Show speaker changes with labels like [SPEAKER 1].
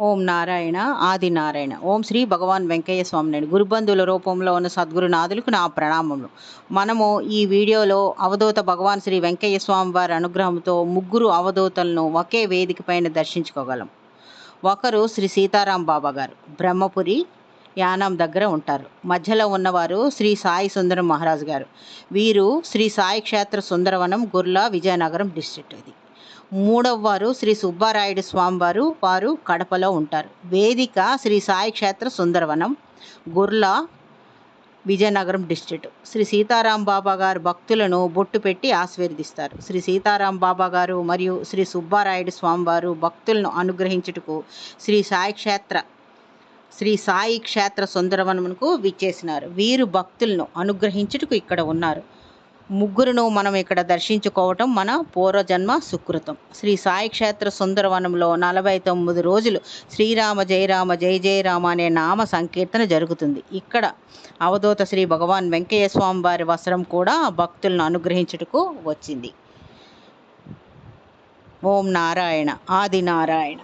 [SPEAKER 1] ఓం నారాయణ ఆది నారాయణ. ఓం శ్రీ భగవాన్ వెంకయ్య స్వామి నేను గురుబంధువుల రూపంలో ఉన్న సద్గురునాథులకు నా ప్రణామములు. మనము ఈ వీడియోలో అవధూత భగవాన్ శ్రీ వెంకయ్య స్వామి వారి అనుగ్రహంతో ముగ్గురు అవధూతలను ఒకే వేదిక పైన దర్శించుకోగలం. ఒకరు శ్రీ సీతారాం బాబా గారు. బ్రహ్మపురి యానం దగ్గర ఉంటారు. మధ్యలో ఉన్నవారు శ్రీ సాయి సుందరం మహారాజు గారు. వీరు శ్రీ సాయి క్షేత్ర సుందరవనం గుర్లా విజయనగరం డిస్ట్రిక్ట్ ఇది మూడవ వారు శ్రీ సుబ్బారాయుడు స్వామివారు. వారు కడపలో ఉంటారు. వేదిక శ్రీ సాయి క్షేత్ర సుందరవనం గుర్లా విజయనగరం డిస్ట్రిక్ట్. శ్రీ సీతారాం బాబా గారు భక్తులను బొట్టు పెట్టి ఆశీర్వదిస్తారు. శ్రీ సీతారాం బాబా గారు మరియు శ్రీ సుబ్బారాయుడు స్వామివారు భక్తులను అనుగ్రహించుటకు శ్రీ సాయి క్షేత్ర శ్రీ సాయి క్షేత్ర సుందరవనమునకు విచ్చేసినారు. వీరు భక్తులను అనుగ్రహించుటకు ఇక్కడ ఉన్నారు. ముగ్గురును మనం ఇక్కడ దర్శించుకోవటం మన పూర్వజన్మ సుకృతం. శ్రీ సాయి క్షేత్ర సుందరవనంలో నలభై తొమ్మిది రోజులు శ్రీరామ జయరామ జయ జయరామ అనే నామ సంకీర్తన జరుగుతుంది. ఇక్కడ అవధూత శ్రీ భగవాన్ వెంకయ్య స్వామి వారి వస్త్రం కూడా భక్తులను అనుగ్రహించుటకు వచ్చింది. ఓం నారాయణ ఆది నారాయణ.